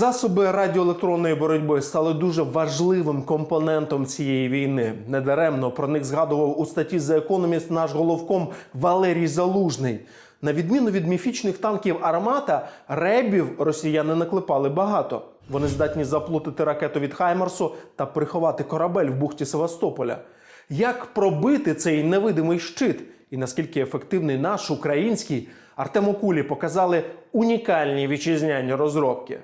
Засоби радіоелектронної боротьби стали дуже важливим компонентом цієї війни. Недаремно про них згадував у статті The Economist наш головком Валерій Залужний. На відміну від міфічних танків Армата, ребів росіяни наклепали багато. Вони здатні заплутати ракету від Хаймарсу та приховати корабель в бухті Севастополя. Як пробити цей невидимий щит і наскільки ефективний наш український Артему Кулі показали унікальні вітчизняні розробки.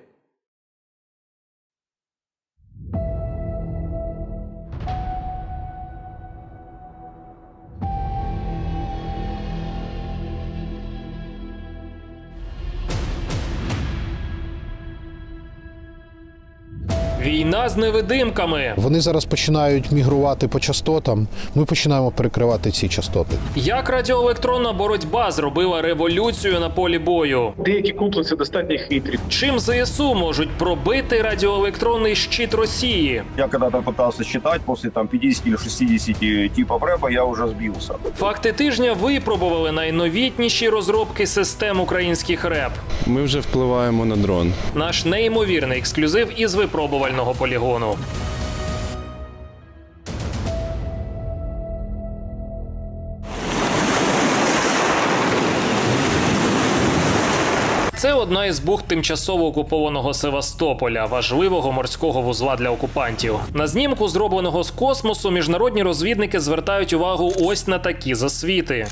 Війна з невидимками. Вони зараз починають мігрувати по частотам. Ми починаємо перекривати ці частоти. Як радіоелектронна боротьба зробила революцію на полі бою? Деякі комплекси достатньо хитрі. Чим ЗСУ можуть пробити радіоелектронний щит Росії? Я когда-то пытался считать, после там 50 или 60 типов рэпа я уже сбился. Факти тижня випробували найновітніші розробки систем українських РЕП. Ми вже впливаємо на дрон. Наш неймовірний ексклюзив із випробувального полігону. Це одна із бухт тимчасово окупованого Севастополя, важливого морського вузла для окупантів. На знімку, зробленого з космосу, міжнародні розвідники звертають увагу ось на такі засвіти.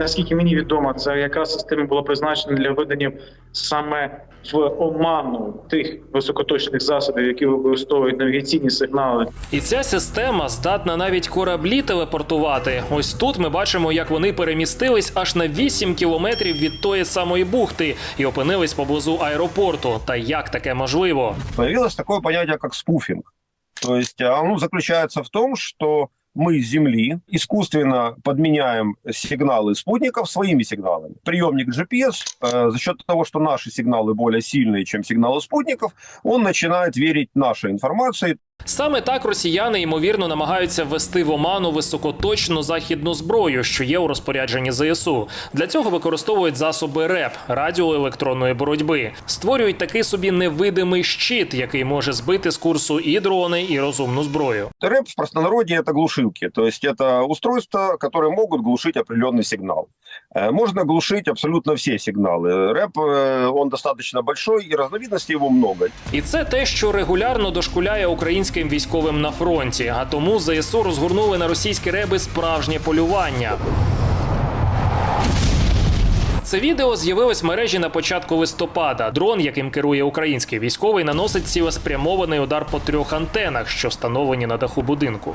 Наскільки мені відомо, це якраз система була призначена для введення саме в оману тих високоточних засобів, які використовують навігаційні сигнали. І ця система здатна навіть кораблі телепортувати. Ось тут ми бачимо, як вони перемістились аж на 8 кілометрів від тої самої бухти і опинились поблизу аеропорту. Та як таке можливо? Появилось такое понятие, как спуфинг. То есть а, оно заключается в том, что мы с Земли искусственно подменяем сигналы спутников своими сигналами. Приемник GPS э, за счет того, что наши сигналы более сильные, чем сигналы спутников, он начинает верить нашей информации, Саме так росіяни ймовірно намагаються ввести в оману високоточну західну зброю, що є у розпорядженні ЗСУ. Для цього використовують засоби РЕП радіоелектронної боротьби, створюють такий собі невидимий щит, який може збити з курсу і дрони, і розумну зброю. рэп в простонародье это глушилки, то есть это устройства, которые могут глушить определенный сигнал. Э, Можно глушить абсолютно все сигналы. Рэп, э, он достаточно большой и разновидностей его много. І це те, що регулярно дошкуляє українським військовим на фронті. А тому ЗСУ розгорнули на російські реби справжнє полювання. Це відео з'явилось в мережі на початку листопада. Дрон, яким керує український військовий, наносить цілеспрямований удар по трьох антенах, що встановлені на даху будинку.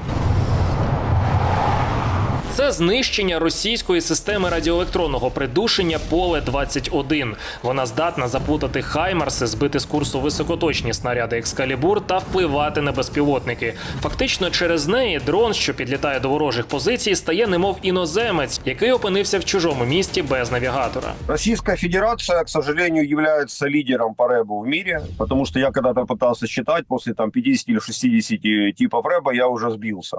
Це знищення російської системи радіоелектронного придушення поле 21 Вона здатна заплутати хаймарси, збити з курсу високоточні снаряди екскалібур та впливати на безпілотники. Фактично, через неї дрон, що підлітає до ворожих позицій, стає немов іноземець, який опинився в чужому місті без навігатора. Российская Федерация, к сожалению, является лидером по рэбу в мире, потому что я когда-то пытался считать, после там 50 или 60 типов рэба я уже сбился.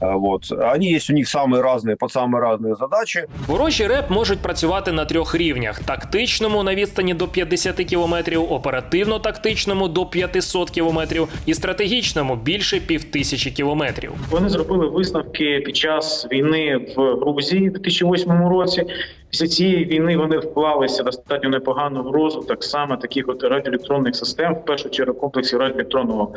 Э, Вот. Они есть у них самые разные, под самые разные задачи. Ворожі РЕП можуть працювати на трьох рівнях: тактичному на відстані до 50 кілометрів, оперативно-тактичному до 500 кілометрів і стратегічному більше півтисячі кілометрів. Вони зробили висновки під час війни в Грузії в 2008 році. Після цієї війни вони вклалися достатньо непогано в розвиток саме таких от радіоелектронних систем, в першу чергу комплексів радіоелектронного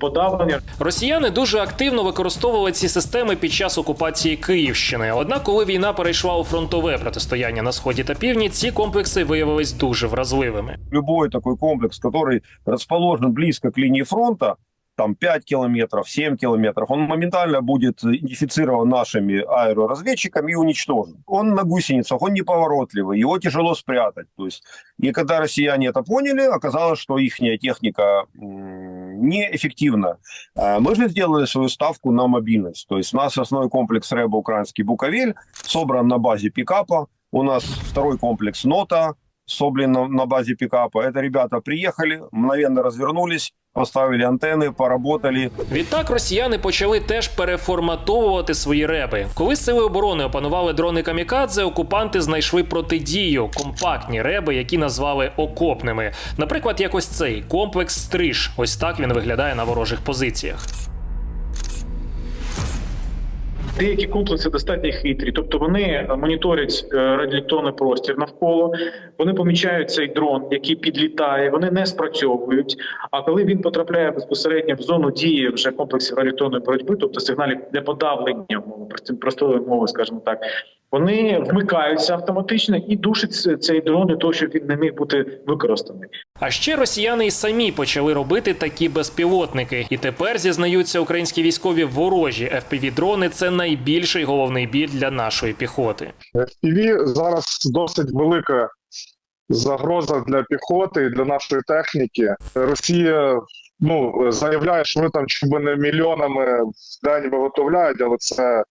подавлення. Росіяни дуже активно використовували ці системи під час окупації Київщини. Однак, коли війна перейшла у фронтове протистояння на сході та півдні, ці комплекси виявились дуже вразливими. Любой такой комплекс, который расположен близко к линии фронта, там 5 километров, 7 километров, он моментально будет идентифицирован нашими аэроразведчиками и уничтожен. Он на гусеницах, он неповоротливый, его тяжело спрятать. То есть, и когда россияне это поняли, оказалось, что их техника неэффективна. А Мы же сделали свою ставку на мобильность. То есть у нас основной комплекс РЭБа украинский «Буковель» собран на базе пикапа. У нас второй комплекс «Нота», собран на базе пикапа. Это ребята приехали, мгновенно развернулись, поставили антени, поработали. Відтак росіяни почали теж переформатовувати свої реби. Коли сили оборони опанували дрони камікадзе, окупанти знайшли протидію компактні реби, які назвали окопними. Наприклад, як ось цей комплекс стриж. Ось так він виглядає на ворожих позиціях. Деякі комплекси достатньо хитрі, тобто вони моніторять е, радіоелектронний простір навколо, вони помічають цей дрон, який підлітає, вони не спрацьовують. А коли він потрапляє безпосередньо в зону дії вже комплексів радіоелектронної боротьби, тобто сигналів для подавлення мови, простої мови, скажімо так, вони вмикаються автоматично і душать цей дрон для того, щоб він не міг бути використаний. А ще росіяни й самі почали робити такі безпілотники. І тепер зізнаються українські військові ворожі FPV-дрони – це найбільший головний біль для нашої піхоти. FPV зараз досить велика загроза для піхоти і для нашої техніки. Росія ну заявляє, що вони там чуби не мільйонами в день виготовляють, але це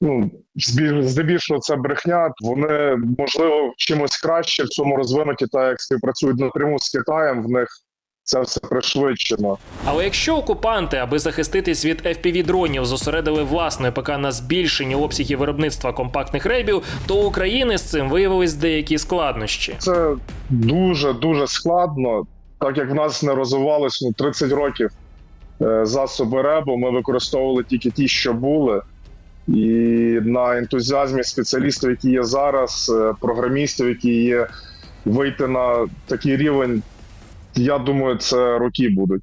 ну здебільшого це брехня. Вони можливо чимось краще в цьому розвинуті, та як співпрацюють напряму з Китаєм. В них це все пришвидшено. Але якщо окупанти, аби захиститись від FPV-дронів, зосередили власне ПК на збільшенні обсягів виробництва компактних рейбів, то у України з цим виявились деякі складнощі. Це дуже дуже складно, так як в нас не розвивалось ну, 30 років е, засоби РЕБу, ми використовували тільки ті, що були. І на ентузіазмі спеціалістів, які є зараз, е, програмістів, які є, вийти на такий рівень, я думаю, це роки будуть.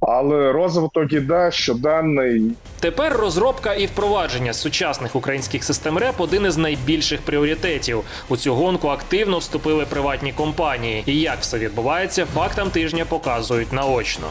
Але розвиток іде щоденний, Тепер розробка і впровадження сучасних українських систем РЕП один із найбільших пріоритетів. У цю гонку активно вступили приватні компанії. І як все відбувається, фактам тижня показують наочно.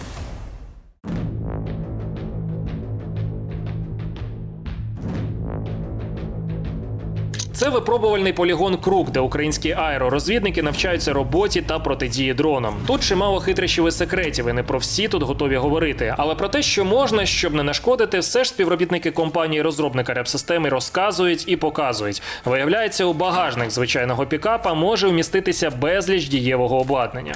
Це випробувальний полігон Крук, де українські аеророзвідники навчаються роботі та протидії дронам. Тут чимало хитрощів і секретів, і не про всі тут готові говорити. Але про те, що можна, щоб не нашкодити, все ж співробітники компанії розробника реп-системи розказують і показують. Виявляється, у багажник звичайного пікапа може вміститися безліч дієвого обладнання.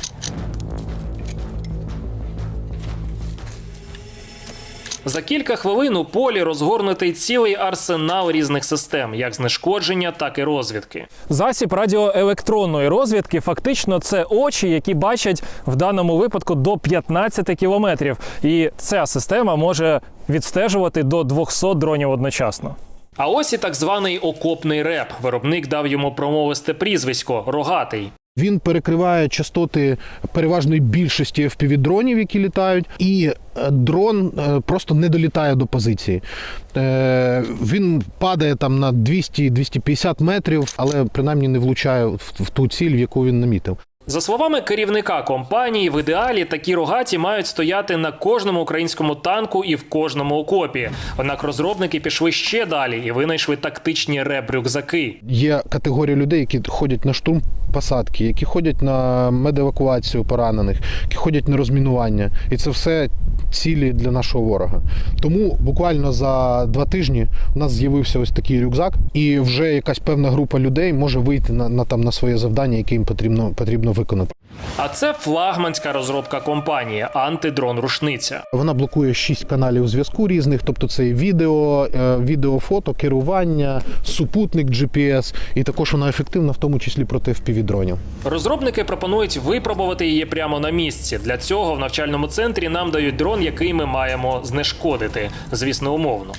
За кілька хвилин у полі розгорнутий цілий арсенал різних систем, як знешкодження, так і розвідки. Засіб радіоелектронної розвідки фактично це очі, які бачать в даному випадку до 15 кілометрів. І ця система може відстежувати до 200 дронів одночасно. А ось і так званий окопний реп. Виробник дав йому промовисте прізвисько рогатий. Він перекриває частоти переважної більшості FPV-дронів, які літають, і е, дрон е, просто не долітає до позиції. Е, Він падає там на 200-250 метрів, але принаймні не влучає в в ту ціль, в яку він намітив. За словами керівника компанії, в ідеалі такі рогаті мають стояти на кожному українському танку і в кожному окопі. Однак розробники пішли ще далі і винайшли тактичні реб-рюкзаки. Є категорія людей, які ходять на штурм посадки, які ходять на медевакуацію поранених, які ходять на розмінування. І це все цілі для нашого ворога. Тому буквально за два тижні у нас з'явився ось такий рюкзак, і вже якась певна група людей може вийти на, на там на своє завдання, яке їм потрібно потрібно виконати. А це флагманська розробка компанії антидрон рушниця. Вона блокує шість каналів зв'язку різних, тобто це і відео, е, відео, фото, керування, супутник GPS, і також вона ефективна, в тому числі проти FPV-дронів. Розробники пропонують випробувати її прямо на місці. Для цього в навчальному центрі нам дають дрон, який ми маємо знешкодити, звісно, умовно.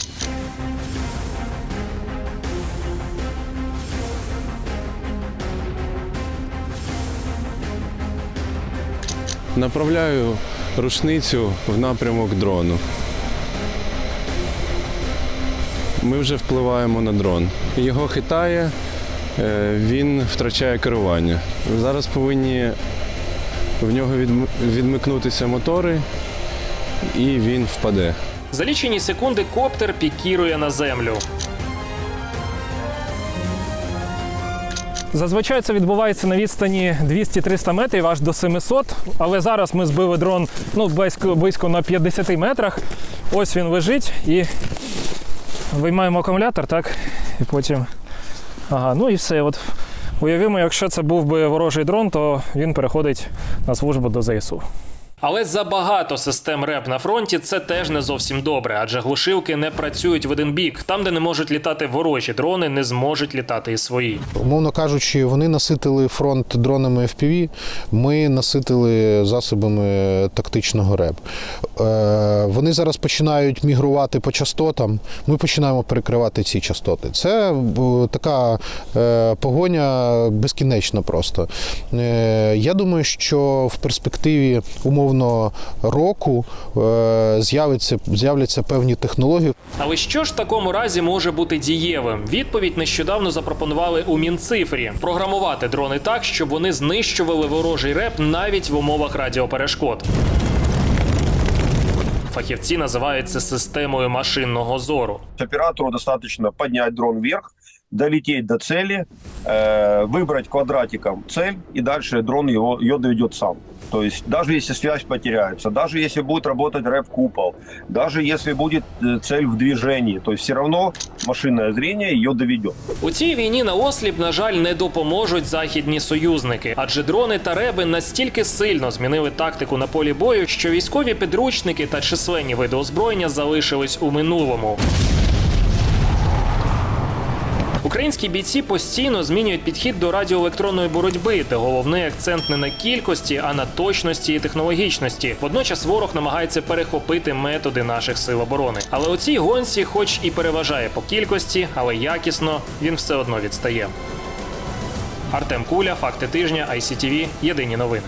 Направляю рушницю в напрямок дрону. Ми вже впливаємо на дрон. Його хитає, е, він втрачає керування. Зараз повинні в нього відмикнутися мотори, і він впаде. За лічені секунди коптер пікірує на землю. Зазвичай це відбувається на відстані 200-300 метрів аж до 700, але зараз ми збили дрон ну, близько, близько на 50 метрах. Ось він лежить і виймаємо акумулятор, так? І потім. Ага, ну і все. От уявимо, якщо це був би ворожий дрон, то він переходить на службу до ЗСУ. Але забагато систем РЕП на фронті це теж не зовсім добре, адже глушилки не працюють в один бік. Там, де не можуть літати ворожі дрони, не зможуть літати і свої. Умовно кажучи, вони наситили фронт дронами FPV, ми наситили засобами тактичного РЕП. Е, Вони зараз починають мігрувати по частотам. Ми починаємо перекривати ці частоти. Це е, така е, погоня безкінечна просто. Я думаю, що в перспективі умовно року е, з'явиться, з'являться певні технології. Але що ж в такому разі може бути дієвим? Відповідь нещодавно запропонували у Мінцифрі програмувати дрони так, щоб вони знищували ворожий реп навіть в умовах радіоперешкод. Фахівці називають це системою машинного зору. Оператору достаточно поднять дрон вверх, долететь до цели, э, выбрать квадратиком цель, и дальше дрон его, ее доведет сам. То есть даже если связь потеряется, даже если будет работать рэп-купол, даже если будет э, цель в движении, то все равно машинное зрение ее доведет. У цій війні на осліп, на жаль, не допоможуть західні союзники, адже дрони та реби настільки сильно змінили тактику на полі бою, що військові підручники та численні види озброєння залишились у минулому. Українські бійці постійно змінюють підхід до радіоелектронної боротьби, де головний акцент не на кількості, а на точності і технологічності. Водночас ворог намагається перехопити методи наших сил оборони. Але у цій гонці, хоч і переважає по кількості, але якісно він все одно відстає. Артем Куля, факти тижня, ICTV, Єдині новини.